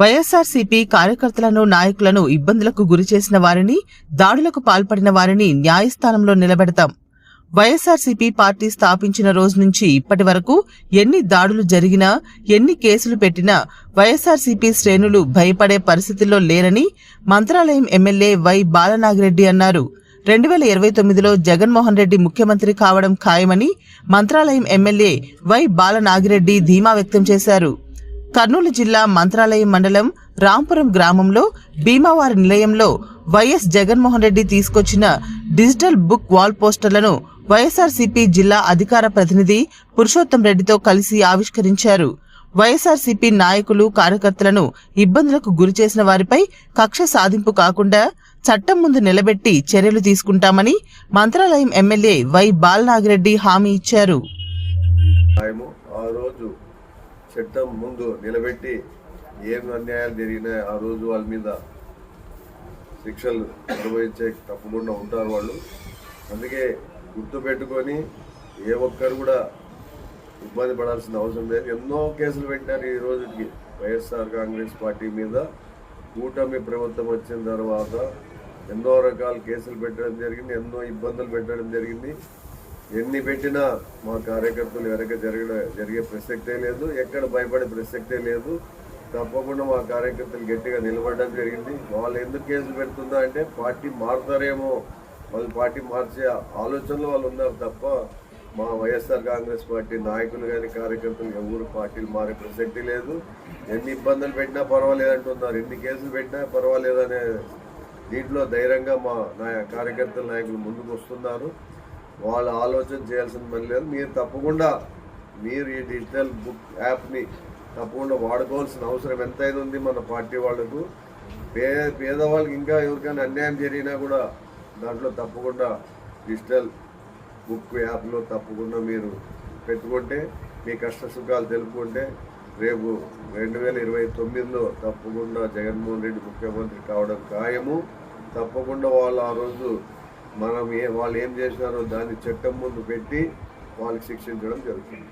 వైఎస్ఆర్సీపీ కార్యకర్తలను నాయకులను ఇబ్బందులకు గురి చేసిన వారిని దాడులకు పాల్పడిన వారిని న్యాయస్థానంలో నిలబెడతాం. వైఎస్ఆర్సీపీ పార్టీ స్థాపించిన రోజు నుంచి ఇప్పటి వరకు ఎన్ని దాడులు జరిగినా ఎన్ని కేసులు పెట్టినా వైఎస్ఆర్సీపీ శ్రేణులు భయపడే పరిస్థితుల్లో లేరని మంత్రాలయం ఎమ్మెల్యే వై బాలనాగిరెడ్డి అన్నారు. రెండు వేల ఇరవై తొమ్మిదిలో జగన్మోహన్ రెడ్డి ముఖ్యమంత్రి కావడం ఖాయమని మంత్రాలయం ఎమ్మెల్యే వై బాలనాగిరెడ్డి ధీమా వ్యక్తం చేశారు. కర్నూలు జిల్లా మంత్రాలయం మండలం రాంపురం గ్రామంలో భీమావారి నిలయంలో వైఎస్ జగన్మోహన్ రెడ్డి తీసుకొచ్చిన డిజిటల్ బుక్ వాల్ పోస్టర్లను వైఎస్ఆర్సీపీ జిల్లా అధికార ప్రతినిధి పురుషోత్తం రెడ్డితో కలిసి ఆవిష్కరించారు. వైఎస్ఆర్సీపీ నాయకులు కార్యకర్తలను ఇబ్బందులకు గురిచేసిన వారిపై కక్ష సాధింపు కాకుండా చట్టం ముందు నిలబెట్టి చర్యలు తీసుకుంటామని మంత్రాలయం ఎమ్మెల్యే వై బాలనాగిరెడ్డి హామీ ఇచ్చారు. ఆ రోజు చట్టం ముందు నిలబెట్టి ఏం అన్యాయాలు జరిగినా ఆ రోజు వాళ్ళ మీద శిక్షలు అనుభవించే తప్పకుండా ఉంటారు వాళ్ళు. అందుకే గుర్తు పెట్టుకొని ఏ ఒక్కరు కూడా ఇబ్బంది పడాల్సిన అవసరం లేదు. ఎన్నో కేసులు పెట్టారు ఈ రోజుకి వైఎస్ఆర్ కాంగ్రెస్ పార్టీ మీద. కూటమి ప్రభుత్వం వచ్చిన తర్వాత ఎన్నో రకాల కేసులు పెట్టడం జరిగింది ఎన్నో ఇబ్బందులు పెట్టడం జరిగింది. ఎన్ని పెట్టినా మా కార్యకర్తలు వెనక జరగడం జరిగే ప్రసక్తే లేదు ఎక్కడ భయపడే ప్రసక్తే లేదు. తప్పకుండా మా కార్యకర్తలు గట్టిగా నిలబడడం జరిగింది. వాళ్ళు ఎందుకు కేసులు పెడుతుందా అంటే పార్టీ మారుతారేమో వాళ్ళు పార్టీ మార్చే ఆలోచనలో వాళ్ళు ఉన్నారు తప్ప మా వైఎస్ఆర్ కాంగ్రెస్ పార్టీ నాయకులు కానీ కార్యకర్తలు ఎవరు పార్టీలు మారే ప్రసక్తి లేదు. ఎన్ని ఇబ్బందులు పెట్టినా పర్వాలేదు అంటున్నారు. ఎన్ని కేసులు పెట్టినా పర్వాలేదనే దీంట్లో ధైర్యంగా మా నా కార్యకర్తల నాయకులు ముందుకు వస్తున్నారు. వాళ్ళు ఆలోచన చేయాల్సిన పని లేదు. మీరు తప్పకుండా మీరు ఈ డిజిటల్ బుక్ యాప్ని తప్పకుండా వాడుకోవాల్సిన అవసరం ఎంతైనా ఉంది మన పార్టీ వాళ్ళకు. పేద పేదవాళ్ళకి ఇంకా ఎవరికైనా అన్యాయం జరిగినా కూడా దాంట్లో తప్పకుండా డిజిటల్ బుక్ యాప్లో తప్పకుండా మీరు పెట్టుకుంటే మీ కష్ట సుఖాలు తెలుపుకుంటే రేపు రెండు వేల ఇరవై తొమ్మిదిలో తప్పకుండా జగన్మోహన్ రెడ్డి ముఖ్యమంత్రి కావడం ఖాయము. తప్పకుండా వాళ్ళు ఆ రోజు మనం ఏ వాళ్ళు ఏం చేసినారో దాన్ని చట్టం ముందు పెట్టి వాళ్ళకి శిక్షించడం జరుగుతుంది.